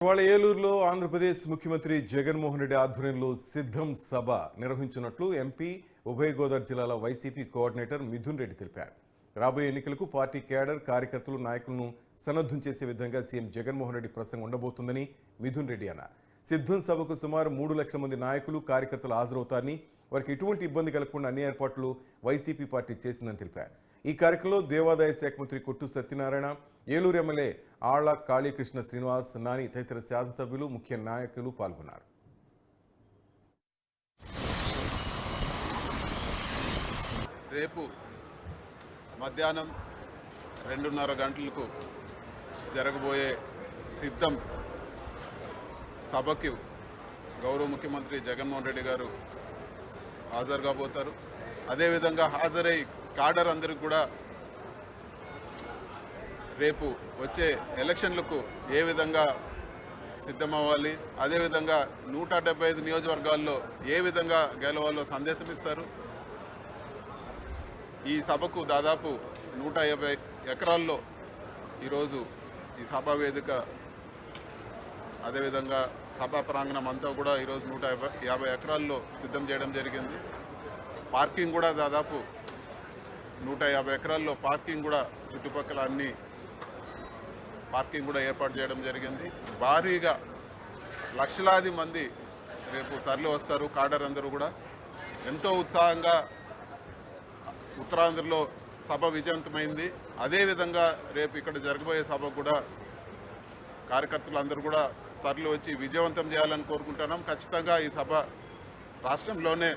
ఇవాళ ఏలూరులో ఆంధ్రప్రదేశ్ ముఖ్యమంత్రి జగన్మోహన్ రెడ్డి ఆధ్వర్యంలో సిద్ధం సభ నిర్వహించినట్లు ఎంపీ ఉభయ గోదావరి జిల్లాల వైసీపీ కోఆర్డినేటర్ మిథున్ రెడ్డి తెలిపారు. రాబోయే ఎన్నికలకు పార్టీ కేడర్ కార్యకర్తలు నాయకులను సన్నద్ధం చేసే విధంగా సీఎం జగన్మోహన్ రెడ్డి ప్రసంగం ఉండబోతుందని మిథున్ రెడ్డి అన్నారు. సిద్ధం సభకు సుమారు మూడు లక్షల మంది నాయకులు కార్యకర్తలు హాజరవుతారని వారికి ఎటువంటి ఇబ్బంది కలగకుండా అన్ని ఏర్పాట్లు వైసీపీ పార్టీ చేసిందని తెలిపారు. ఈ కార్యక్రమంలో దేవాదాయ శాఖ మంత్రి కొట్టు సత్యనారాయణ ఏలూరు ఎమ్మెల్యే ఆళ్ళ కాళీకృష్ణ శ్రీనివాస్ నాని తదితర శాసనసభ్యులు ముఖ్య నాయకులు పాల్గొన్నారు. రేపు మధ్యాహ్నం రెండున్నర గంటలకు జరగబోయే సిద్ధం సభకి గౌరవ ముఖ్యమంత్రి జగన్మోహన్ రెడ్డి గారు హాజరు కాబోతారు అదేవిధంగా హాజరై కాడర్ అందరికి కూడా రేపు వచ్చే ఎలక్షన్లకు ఏ విధంగా సిద్ధమవ్వాలి? అదేవిధంగా నూట డెబ్బై ఐదు నియోజకవర్గాల్లో ఏ విధంగా గెలవాలో సందేశం ఇస్తారు? ఈ సభకు దాదాపు నూట యాభై ఎకరాల్లో ఈరోజు ఈ సభా వేదిక అదేవిధంగా సభా ప్రాంగణం అంతా కూడా ఈరోజు నూట యాభై యాభై ఎకరాల్లో సిద్ధం చేయడం జరిగింది. పార్కింగ్ కూడా దాదాపు నూట యాభై ఎకరాల్లో పార్కింగ్ కూడా చుట్టుపక్కల అన్ని పార్కింగ్ కూడా ఏర్పాటు చేయడం జరిగింది. భారీగా లక్షలాది మంది రేపు తరలి వస్తారు కాడర్ అందరూ కూడా. ఎంతో ఉత్సాహంగా ఉత్తరాంధ్రలో సభ విజయవంతమైంది. అదేవిధంగా రేపు ఇక్కడ జరగబోయే సభ కూడా కార్యకర్తలు అందరూ కూడా తరలి వచ్చి విజయవంతం చేయాలని కోరుకుంటున్నాం. ఖచ్చితంగా ఈ సభ రాష్ట్రంలోనే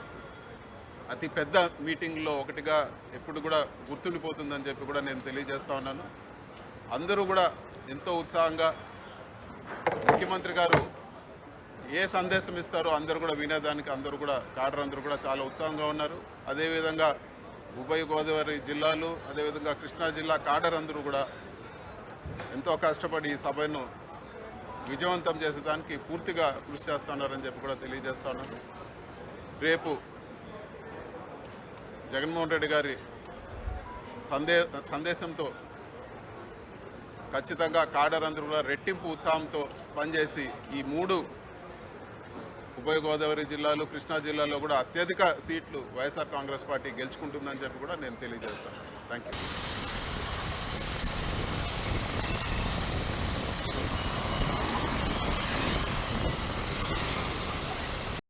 అతి పెద్ద మీటింగ్లో ఒకటిగా ఎప్పుడు కూడా గుర్తుండిపోతుందని చెప్పి కూడా నేను తెలియజేస్తా ఉన్నాను. అందరూ కూడా ఎంతో ఉత్సాహంగా ముఖ్యమంత్రి గారు ఏ సందేశం ఇస్తారో అందరూ కూడా వినేదానికి అందరూ కూడా కాడర్ అందరూ కూడా చాలా ఉత్సాహంగా ఉన్నారు. అదేవిధంగా ఉభయ గోదావరి జిల్లాలు అదేవిధంగా కృష్ణా జిల్లా కాడర్ అందరూ కూడా ఎంతో కష్టపడి ఈ సభను విజయవంతం చేసేదానికి పూర్తిగా కృషి చేస్తున్నారని చెప్పి కూడా తెలియజేస్తా ఉన్నాను. రేపు జగన్మోహన్ రెడ్డి గారి సందే సందేశంతో ఖచ్చితంగా కాడరంధ్రుల రెట్టింపు ఉత్సాహంతో పనిచేసి ఈ మూడు ఉభయ గోదావరి జిల్లాలు కృష్ణా జిల్లాలో కూడా అత్యధిక సీట్లు వైఎస్ఆర్ కాంగ్రెస్ పార్టీ గెలుచుకుంటుందని చెప్పి కూడా నేను తెలియజేస్తాను. Thank you